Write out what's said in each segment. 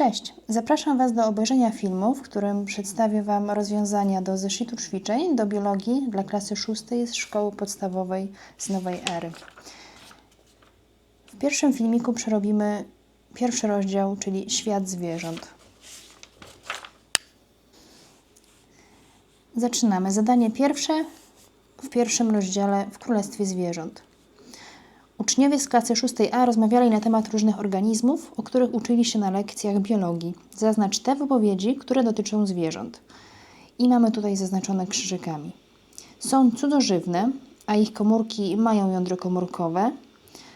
Cześć! Zapraszam Was do obejrzenia filmu, w którym przedstawię Wam rozwiązania do zeszytu ćwiczeń do biologii dla klasy szóstej z szkoły podstawowej z nowej ery. W pierwszym filmiku przerobimy pierwszy rozdział, czyli świat zwierząt. Zaczynamy. Zadanie pierwsze w pierwszym rozdziale w Królestwie Zwierząt. Uczniowie z klasy 6a rozmawiali na temat różnych organizmów, o których uczyli się na lekcjach biologii. Zaznacz te wypowiedzi, które dotyczą zwierząt. I mamy tutaj zaznaczone krzyżykami. Są cudzożywne, a ich komórki mają jądro komórkowe.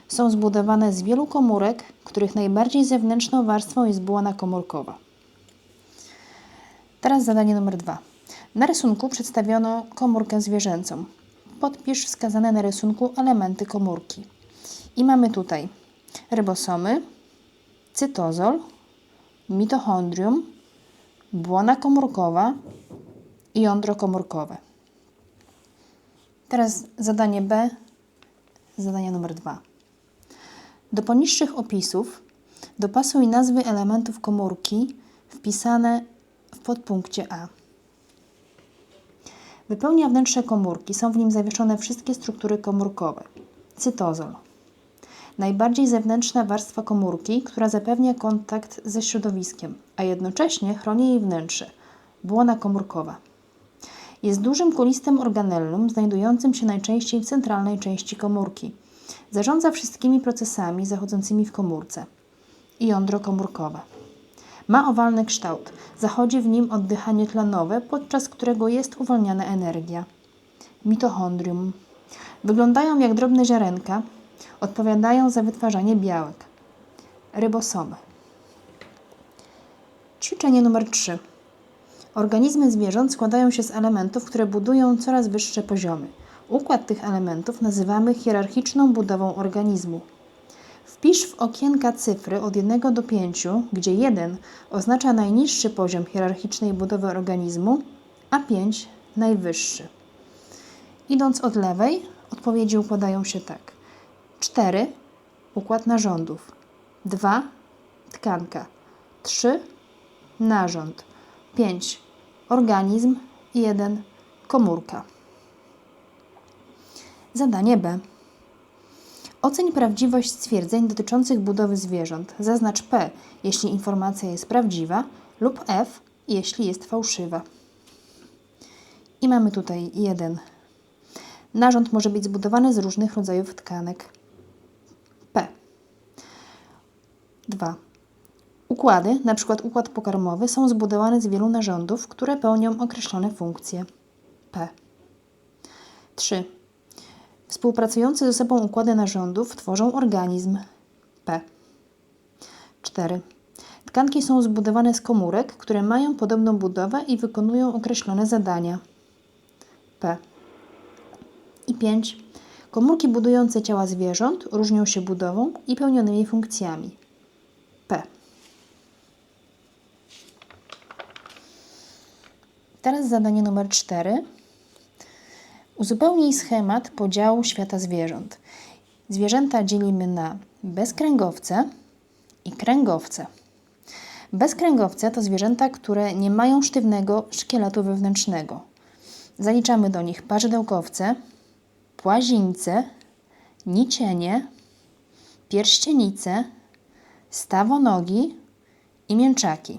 Są zbudowane z wielu komórek, których najbardziej zewnętrzną warstwą jest błona komórkowa. Teraz zadanie numer dwa. Na rysunku przedstawiono komórkę zwierzęcą. Podpisz wskazane na rysunku elementy komórki. I mamy tutaj rybosomy, cytozol, mitochondrium, błona komórkowa i jądro komórkowe. Teraz zadanie B, zadanie numer dwa. Do poniższych opisów dopasuj nazwy elementów komórki wpisane w podpunkcie A. Wypełnia wnętrze komórki. Są w nim zawieszone wszystkie struktury komórkowe. Cytozol. Najbardziej zewnętrzna warstwa komórki, która zapewnia kontakt ze środowiskiem, a jednocześnie chroni jej wnętrze. Błona komórkowa. Jest dużym kulistym organellum znajdującym się najczęściej w centralnej części komórki. Zarządza wszystkimi procesami zachodzącymi w komórce. I jądro komórkowe. Ma owalny kształt. Zachodzi w nim oddychanie tlenowe, podczas którego jest uwalniana energia. Mitochondrium. Wyglądają jak drobne ziarenka. Odpowiadają za wytwarzanie białek. Rybosomy. Ćwiczenie numer 3. Organizmy zwierząt składają się z elementów, które budują coraz wyższe poziomy. Układ tych elementów nazywamy hierarchiczną budową organizmu. Wpisz w okienka cyfry od 1 do 5, gdzie 1 oznacza najniższy poziom hierarchicznej budowy organizmu, a 5 najwyższy. Idąc od lewej, odpowiedzi układają się tak. 4 układ narządów. 2 tkanka. 3 narząd. 5 organizm. 1 komórka. Zadanie B. Oceń prawdziwość stwierdzeń dotyczących budowy zwierząt. Zaznacz P, jeśli informacja jest prawdziwa, lub F, jeśli jest fałszywa. I mamy tutaj jeden. Narząd może być zbudowany z różnych rodzajów tkanek. P. 2. Układy, np. układ pokarmowy, są zbudowane z wielu narządów, które pełnią określone funkcje. P. 3. Współpracujące ze sobą układy narządów tworzą organizm. P. 4. Tkanki są zbudowane z komórek, które mają podobną budowę i wykonują określone zadania. P. I 5. Komórki budujące ciała zwierząt różnią się budową i pełnionymi funkcjami. Teraz zadanie numer 4. Uzupełnij schemat podziału świata zwierząt. Zwierzęta dzielimy na bezkręgowce i kręgowce. Bezkręgowce to zwierzęta, które nie mają sztywnego szkieletu wewnętrznego. Zaliczamy do nich parzydełkowce, płazińce, nicienie, pierścienice, stawonogi i mięczaki.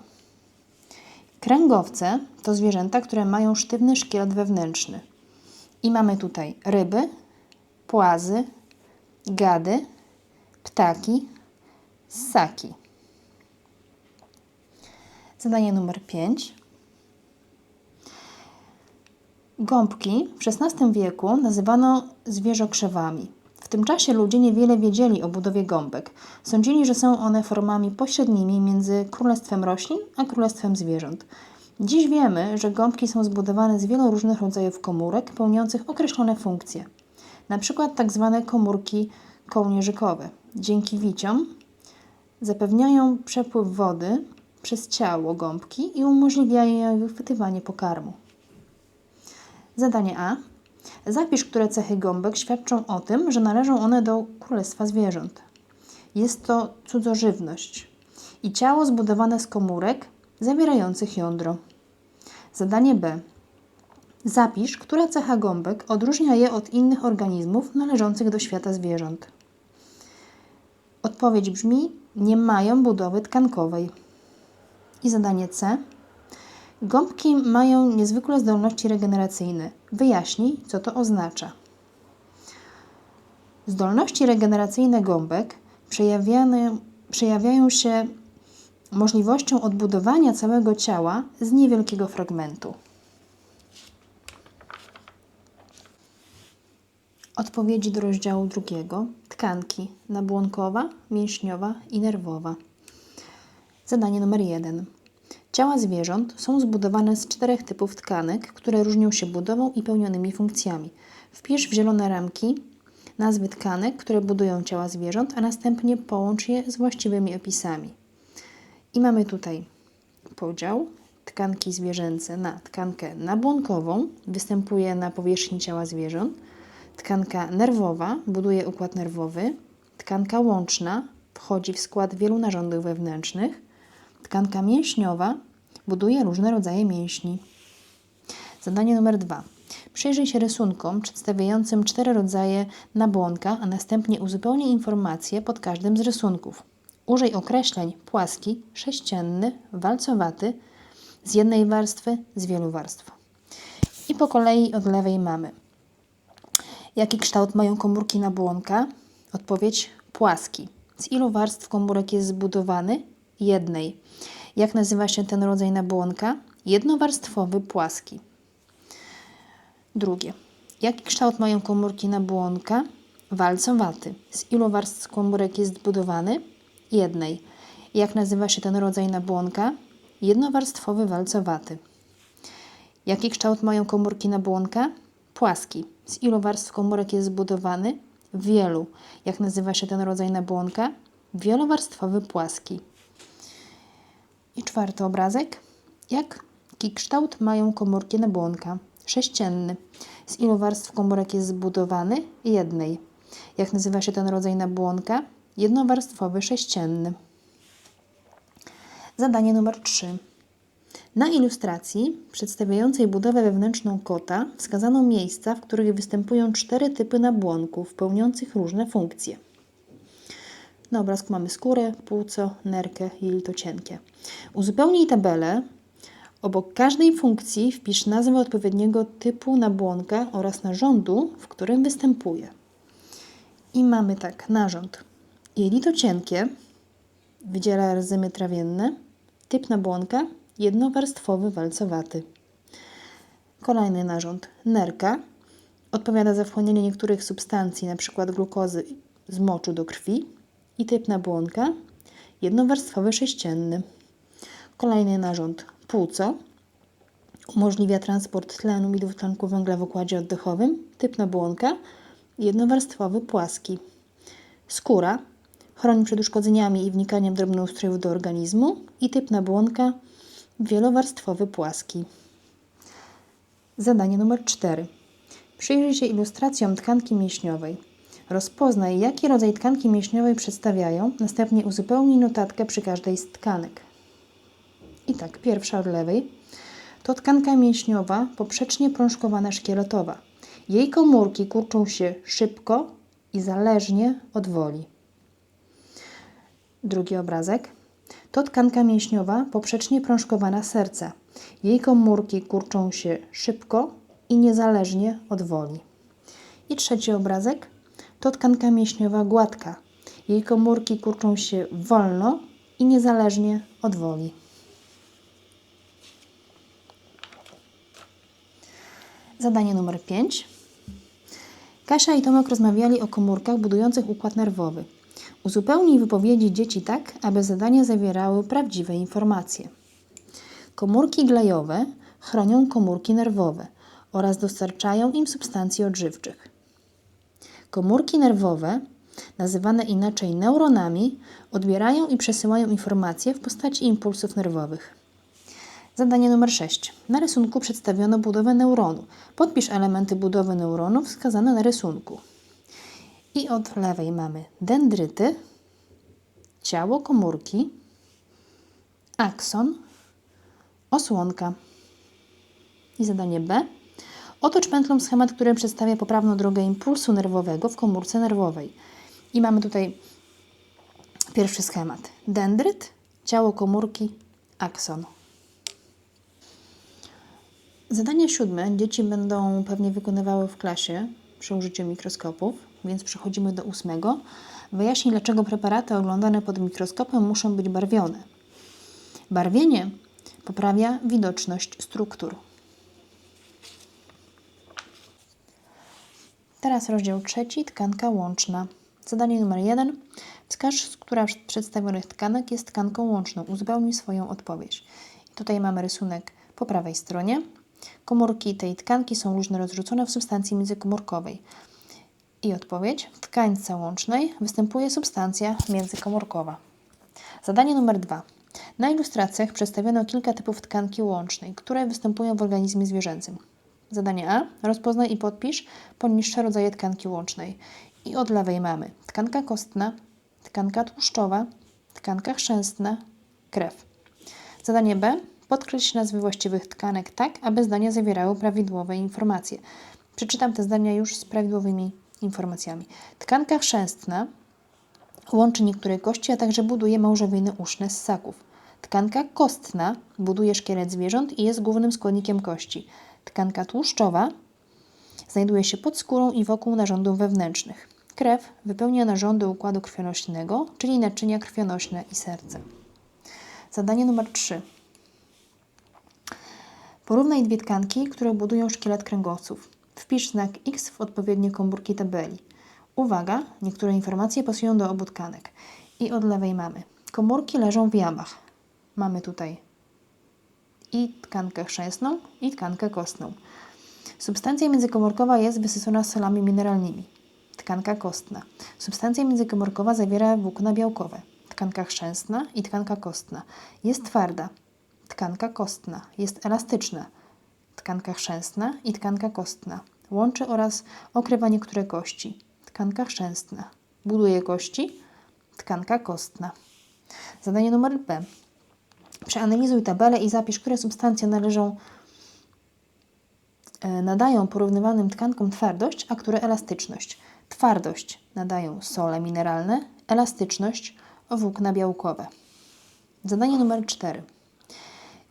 Kręgowce to zwierzęta, które mają sztywny szkielet wewnętrzny. I mamy tutaj ryby, płazy, gady, ptaki, ssaki. Zadanie numer 5. Gąbki w XVI wieku nazywano zwierzokrzewami. W tym czasie ludzie niewiele wiedzieli o budowie gąbek. Sądzili, że są one formami pośrednimi między królestwem roślin a królestwem zwierząt. Dziś wiemy, że gąbki są zbudowane z wielu różnych rodzajów komórek pełniących określone funkcje, na przykład tak zwane komórki kołnierzykowe. Dzięki wiciom zapewniają przepływ wody przez ciało gąbki i umożliwiają wychwytywanie pokarmu. Zadanie A. Zapisz, które cechy gąbek świadczą o tym, że należą one do królestwa zwierząt. Jest to cudzożywność. i ciało zbudowane z komórek zawierających jądro. Zadanie B. Zapisz, która cecha gąbek odróżnia je od innych organizmów należących do świata zwierząt. Odpowiedź brzmi: nie mają budowy tkankowej. I zadanie C. Gąbki mają niezwykłe zdolności regeneracyjne. Wyjaśnij, co to oznacza. Zdolności regeneracyjne gąbek przejawiają się możliwością odbudowania całego ciała z niewielkiego fragmentu. Odpowiedzi do rozdziału drugiego. Tkanki nabłonkowa, mięśniowa i nerwowa. Zadanie numer jeden. Ciała zwierząt są zbudowane z czterech typów tkanek, które różnią się budową i pełnionymi funkcjami. Wpisz w zielone ramki nazwy tkanek, które budują ciała zwierząt, a następnie połącz je z właściwymi opisami. I mamy tutaj podział tkanki zwierzęce na tkankę nabłonkową, występuje na powierzchni ciała zwierząt, tkanka nerwowa buduje układ nerwowy, tkanka łączna wchodzi w skład wielu narządów wewnętrznych, tkanka mięśniowa buduje różne rodzaje mięśni. Zadanie numer dwa. Przyjrzyj się rysunkom przedstawiającym cztery rodzaje nabłonka, a następnie uzupełnij informacje pod każdym z rysunków. Użyj określeń płaski, sześcienny, walcowaty, z jednej warstwy, z wielu warstw. I po kolei od lewej mamy. Jaki kształt mają komórki nabłonka? Odpowiedź płaski. Z ilu warstw komórek jest zbudowany? Jednej. Jak nazywa się ten rodzaj nabłonka? Jednowarstwowy, płaski. Drugie. Jaki kształt mają komórki nabłonka? Walcowaty. Z ilu warstw komórek jest zbudowany? Jednej. Jak nazywa się ten rodzaj nabłonka? Jednowarstwowy, walcowaty. Jaki kształt mają komórki nabłonka? Płaski. Z ilu warstw komórek jest zbudowany? Wielu. Jak nazywa się ten rodzaj nabłonka? Wielowarstwowy, płaski. I czwarty obrazek. Jaki kształt mają komórki nabłonka? Sześcienny. Z ilu warstw komórek jest zbudowany? Jednej. Jak nazywa się ten rodzaj nabłonka? Jednowarstwowy, sześcienny. Zadanie numer 3. Na ilustracji przedstawiającej budowę wewnętrzną kota wskazano miejsca, w których występują cztery typy nabłonków pełniących różne funkcje. Na obrazku mamy skórę, płuco, nerkę i jelito cienkie. Uzupełnij tabelę. Obok każdej funkcji wpisz nazwę odpowiedniego typu nabłonka oraz narządu, w którym występuje. I mamy tak, narząd. Jelito cienkie wydziela rzymy trawienne, typ nabłonka jednowarstwowy, walcowaty. Kolejny narząd, nerka, odpowiada za wchłanianie niektórych substancji, np. glukozy z moczu do krwi i typ nabłonka jednowarstwowy, sześcienny. Kolejny narząd, płuco, umożliwia transport tlenu i dwutlenku węgla w układzie oddechowym, typ nabłonka jednowarstwowy, płaski. Skóra, chroni przed uszkodzeniami i wnikaniem drobnoustrojów do organizmu i typ nabłonka wielowarstwowy, płaski. Zadanie numer 4. Przyjrzyj się ilustracjom tkanki mięśniowej. Rozpoznaj, jaki rodzaj tkanki mięśniowej przedstawiają, następnie uzupełnij notatkę przy każdej z tkanek. I tak, pierwsza od lewej to tkanka mięśniowa poprzecznie prążkowana szkieletowa. Jej komórki kurczą się szybko i zależnie od woli. Drugi obrazek to tkanka mięśniowa poprzecznie prążkowana serca. Jej komórki kurczą się szybko i niezależnie od woli. I trzeci obrazek to tkanka mięśniowa gładka. Jej komórki kurczą się wolno i niezależnie od woli. Zadanie numer 5. Kasia i Tomek rozmawiali o komórkach budujących układ nerwowy. Uzupełnij wypowiedzi dzieci tak, aby zadania zawierały prawdziwe informacje. Komórki glejowe chronią komórki nerwowe oraz dostarczają im substancji odżywczych. Komórki nerwowe, nazywane inaczej neuronami, odbierają i przesyłają informacje w postaci impulsów nerwowych. Zadanie numer 6. Na rysunku przedstawiono budowę neuronu. Podpisz elementy budowy neuronu wskazane na rysunku. I od lewej mamy dendryty, ciało komórki, akson, osłonka. I zadanie B. Otocz pętlą schemat, który przedstawia poprawną drogę impulsu nerwowego w komórce nerwowej. I mamy tutaj pierwszy schemat. Dendryt, ciało komórki, akson. Zadanie siódme dzieci będą pewnie wykonywały w klasie przy użyciu mikroskopów, więc przechodzimy do ósmego. Wyjaśnij, dlaczego preparaty oglądane pod mikroskopem muszą być barwione. Barwienie poprawia widoczność struktur. Teraz rozdział trzeci, tkanka łączna. Zadanie numer jeden. Wskaż, która z przedstawionych tkanek jest tkanką łączną. Uzupełnij swoją odpowiedź. I tutaj mamy rysunek po prawej stronie. Komórki tej tkanki są luźno rozrzucone w substancji międzykomórkowej. I odpowiedź. W tkańce łącznej występuje substancja międzykomórkowa. Zadanie numer dwa. Na ilustracjach przedstawiono kilka typów tkanki łącznej, które występują w organizmie zwierzęcym. Zadanie A. Rozpoznaj i podpisz poniższe rodzaje tkanki łącznej. I od lewej mamy tkanka kostna, tkanka tłuszczowa, tkanka chrzęstna, krew. Zadanie B. Podkreśl nazwy właściwych tkanek tak, aby zdania zawierały prawidłowe informacje. Przeczytam te zdania już z prawidłowymi informacjami. Tkanka chrzęstna łączy niektóre kości, a także buduje małżowiny uszne ssaków. Tkanka kostna buduje szkielet zwierząt i jest głównym składnikiem kości. Tkanka tłuszczowa znajduje się pod skórą i wokół narządów wewnętrznych. Krew wypełnia narządy układu krwionośnego, czyli naczynia krwionośne i serce. Zadanie numer 3. Porównaj dwie tkanki, które budują szkielet kręgosłów. Wpisz znak X w odpowiednie komórki tabeli. Uwaga, niektóre informacje pasują do obu tkanek. I od lewej mamy. Komórki leżą w jamach. Mamy tutaj i tkankę chrzęsną, i tkankę kostną. Substancja międzykomórkowa jest wysycona solami mineralnymi. Tkanka kostna. Substancja międzykomórkowa zawiera włókna białkowe. Tkanka chrzęsna i tkanka kostna. Jest twarda. Tkanka kostna. Jest elastyczna. Tkanka chrzęsna i tkanka kostna. Łączy oraz okrywa niektóre kości. Tkanka chrzęstna. Buduje kości. Tkanka kostna. Zadanie numer B. Przeanalizuj tabelę i zapisz, które substancje należą, e, nadają porównywanym tkankom twardość, a które elastyczność. Twardość nadają sole mineralne, elastyczność włókna białkowe. Zadanie numer 4.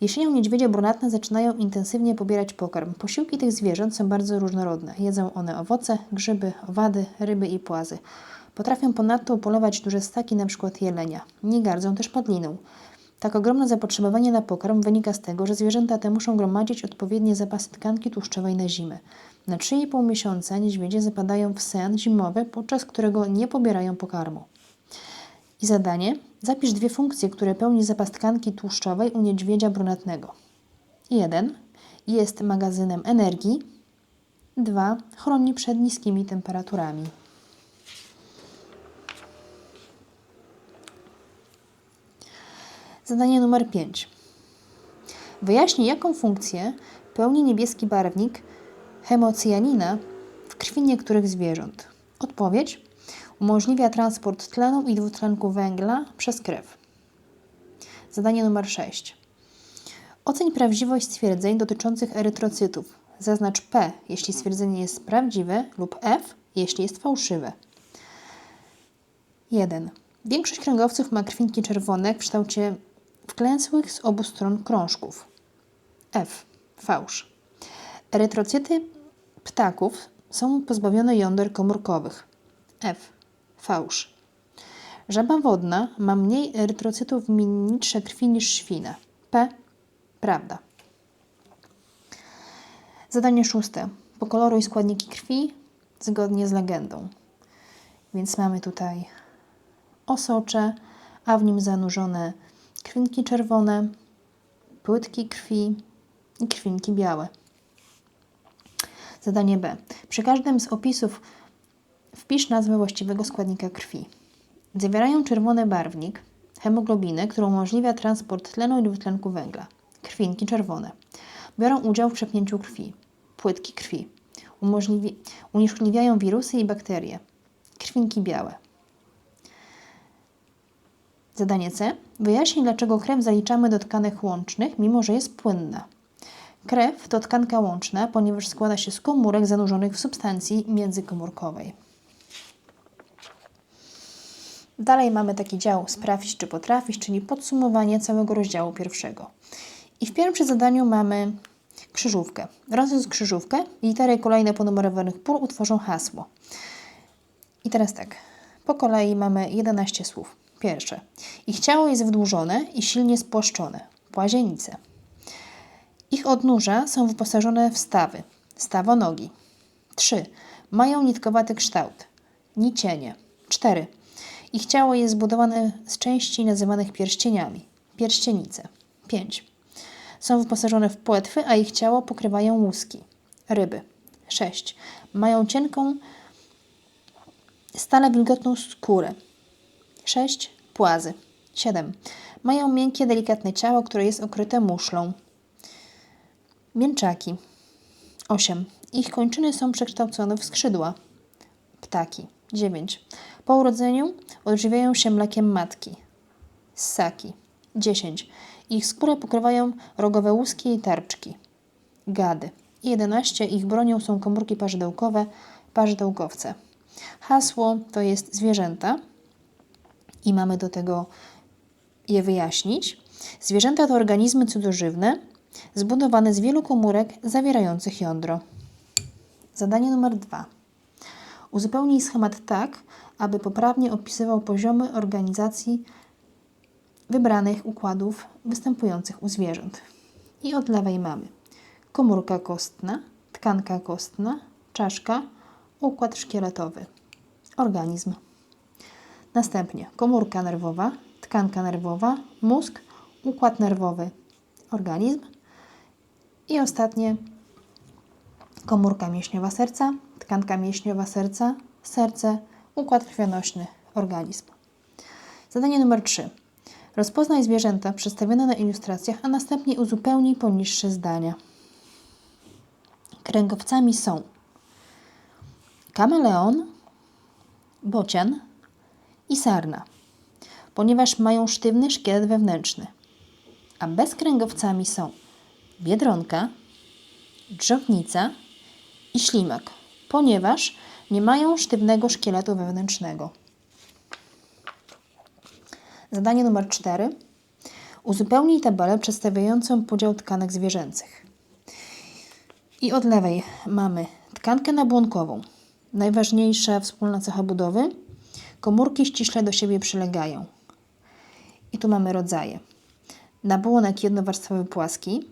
Jesienią niedźwiedzie brunatne zaczynają intensywnie pobierać pokarm. Posiłki tych zwierząt są bardzo różnorodne. Jedzą one owoce, grzyby, owady, ryby i płazy. Potrafią ponadto upolować duże staki, np. jelenia. Nie gardzą też padliną. Tak ogromne zapotrzebowanie na pokarm wynika z tego, że zwierzęta te muszą gromadzić odpowiednie zapasy tkanki tłuszczowej na zimę. Na 3,5 miesiąca niedźwiedzie zapadają w sen zimowy, podczas którego nie pobierają pokarmu. I zadanie: zapisz dwie funkcje, które pełni zapas tkanki tłuszczowej u niedźwiedzia brunatnego. 1. Jest magazynem energii. 2. Chroni przed niskimi temperaturami. Zadanie numer 5. Wyjaśnij, jaką funkcję pełni niebieski barwnik hemocjanina w krwi niektórych zwierząt. Odpowiedź: umożliwia transport tlenu i dwutlenku węgla przez krew. Zadanie numer 6. Oceń prawdziwość stwierdzeń dotyczących erytrocytów. Zaznacz P, jeśli stwierdzenie jest prawdziwe, lub F, jeśli jest fałszywe. 1. Większość kręgowców ma krwinki czerwone w kształcie wklęsłych z obu stron krążków. F. Fałsz. Erytrocyty ptaków są pozbawione jąder komórkowych. F. Fałsz. Żaba wodna ma mniej erytrocytów w minitrze krwi niż świna. P. Prawda. Zadanie szóste. Pokoloruj składniki krwi zgodnie z legendą. Więc mamy tutaj osocze, a w nim zanurzone krwinki czerwone, płytki krwi i krwinki białe. Zadanie B. Przy każdym z opisów wpisz nazwę właściwego składnika krwi. Zawierają czerwony barwnik, hemoglobinę, która umożliwia transport tlenu i dwutlenku węgla. Krwinki czerwone. Biorą udział w przepchnięciu krwi. Płytki krwi. Umożliwi- wirusy i bakterie. Krwinki białe. Zadanie C. Wyjaśnij, dlaczego krew zaliczamy do tkanek łącznych, mimo że jest płynna. Krew to tkanka łączna, ponieważ składa się z komórek zanurzonych w substancji międzykomórkowej. Dalej mamy taki dział sprawdź czy potrafisz, czyli podsumowanie całego rozdziału pierwszego. I w pierwszym zadaniu mamy krzyżówkę. Rozwiąż krzyżówkę i litery kolejne ponumerowanych pól utworzą hasło. I teraz tak, po kolei mamy 11 słów. Pierwsze. Ich ciało jest wydłużone i silnie spłaszczone. Płazienice. Ich odnóża są wyposażone w stawy. Stawonogi. 3. Mają nitkowaty kształt. Nicienie. 4. Ich ciało jest zbudowane z części nazywanych pierścieniami. Pierścienice. 5. Są wyposażone w płetwy, a ich ciało pokrywają łuski. Ryby. 6. Mają cienką, stale wilgotną skórę. 6. Płazy. 7. Mają miękkie, delikatne ciało, które jest okryte muszlą. Mięczaki. 8. Ich kończyny są przekształcone w skrzydła. Ptaki. 9. Po urodzeniu odżywiają się mlekiem matki. Ssaki. 10. Ich skórę pokrywają rogowe łuski i tarczki. Gady. 11. Ich bronią są komórki parzydełkowe, parzydełkowce. Hasło to jest zwierzęta i mamy do tego je wyjaśnić. Zwierzęta to organizmy cudzoziewne zbudowane z wielu komórek zawierających jądro. Zadanie numer dwa. Uzupełnij schemat tak, aby poprawnie opisywał poziomy organizacji wybranych układów występujących u zwierząt. I od lewej mamy komórka kostna, tkanka kostna, czaszka, układ szkieletowy, organizm. Następnie komórka nerwowa, tkanka nerwowa, mózg, układ nerwowy, organizm. I ostatnie komórka mięśniowa serca, tkanka mięśniowa serca, serce, układ krwionośny, organizm. Zadanie numer 3. Rozpoznaj zwierzęta przedstawione na ilustracjach, a następnie uzupełnij poniższe zdania. Kręgowcami są kameleon, bocian i sarna, ponieważ mają sztywny szkielet wewnętrzny. A bezkręgowcami są biedronka, drzownica i ślimak, ponieważ nie mają sztywnego szkieletu wewnętrznego. Zadanie numer 4. Uzupełnij tabelę przedstawiającą podział tkanek zwierzęcych. I od lewej mamy tkankę nabłonkową. Najważniejsza wspólna cecha budowy. Komórki ściśle do siebie przylegają. I tu mamy rodzaje. Nabłonek jednowarstwowy płaski.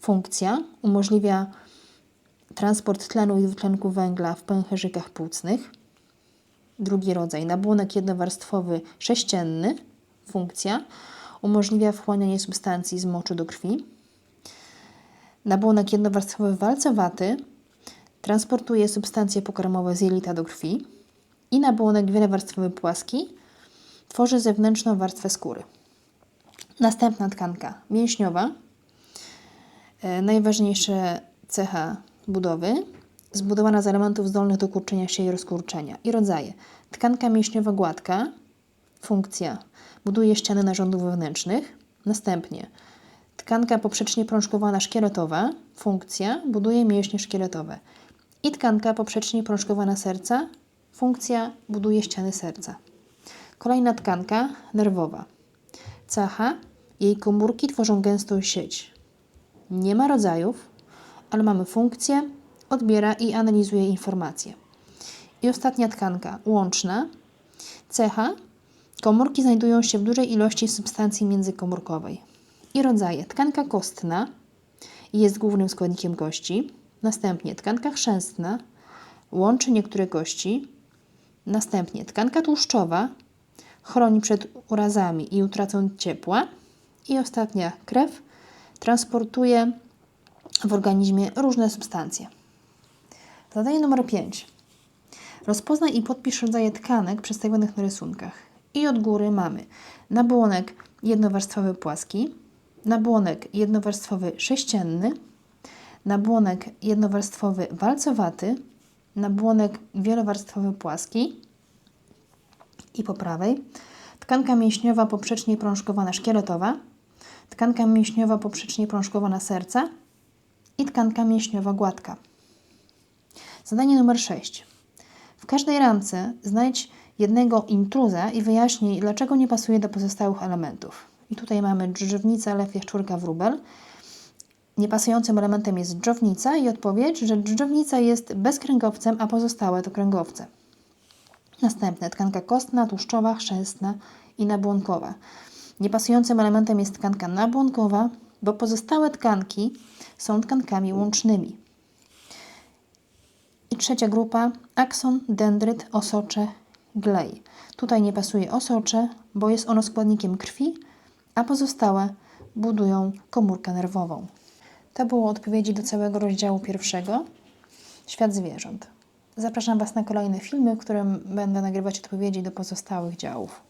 Funkcja umożliwia transport tlenu i dwutlenku węgla w pęcherzykach płucnych. Drugi rodzaj, nabłonek jednowarstwowy sześcienny, funkcja, umożliwia wchłanianie substancji z moczu do krwi. Nabłonek jednowarstwowy walcowaty transportuje substancje pokarmowe z jelita do krwi. I nabłonek wielowarstwowy płaski tworzy zewnętrzną warstwę skóry. Następna tkanka mięśniowa. E, najważniejsza cecha budowy zbudowana z elementów zdolnych do kurczenia się i rozkurczenia. I rodzaje. Tkanka mięśniowa gładka, funkcja, buduje ściany narządów wewnętrznych. Następnie tkanka poprzecznie prążkowana szkieletowa, funkcja, buduje mięśnie szkieletowe. I tkanka poprzecznie prążkowana serca, funkcja, buduje ściany serca. Kolejna tkanka nerwowa. Cecha, jej komórki tworzą gęstą sieć. Nie ma rodzajów, ale mamy funkcję, odbiera i analizuje informacje. I ostatnia tkanka łączna. Cecha. Komórki znajdują się w dużej ilości substancji międzykomórkowej. I rodzaje. Tkanka kostna jest głównym składnikiem kości. Następnie tkanka chrzęstna łączy niektóre kości. Następnie tkanka tłuszczowa chroni przed urazami i utratą ciepła. I ostatnia krew transportuje w organizmie różne substancje. Zadanie numer 5. Rozpoznaj i podpisz rodzaje tkanek przedstawionych na rysunkach. I od góry mamy nabłonek jednowarstwowy płaski, nabłonek jednowarstwowy sześcienny, nabłonek jednowarstwowy walcowaty, nabłonek wielowarstwowy płaski i po prawej tkanka mięśniowa poprzecznie prążkowana szkieletowa, tkanka mięśniowa poprzecznie prążkowana serca i tkanka mięśniowa gładka. Zadanie numer 6. W każdej ramce znajdź jednego intruza i wyjaśnij, dlaczego nie pasuje do pozostałych elementów. I tutaj mamy dżdżownica, lew, jaszczurka, wróbel. Niepasującym elementem jest dżdżownica i odpowiedź, że dżdżownica jest bezkręgowcem, a pozostałe to kręgowce. Następne tkanka kostna, tłuszczowa, chrzęstna i nabłonkowa. Niepasującym elementem jest tkanka nabłonkowa, bo pozostałe tkanki są tkankami łącznymi. I trzecia grupa akson, dendryt, osocze, glej. Tutaj nie pasuje osocze, bo jest ono składnikiem krwi, a pozostałe budują komórkę nerwową. To było odpowiedzi do całego rozdziału pierwszego Świat zwierząt. Zapraszam Was na kolejne filmy, w którym będę nagrywać odpowiedzi do pozostałych działów.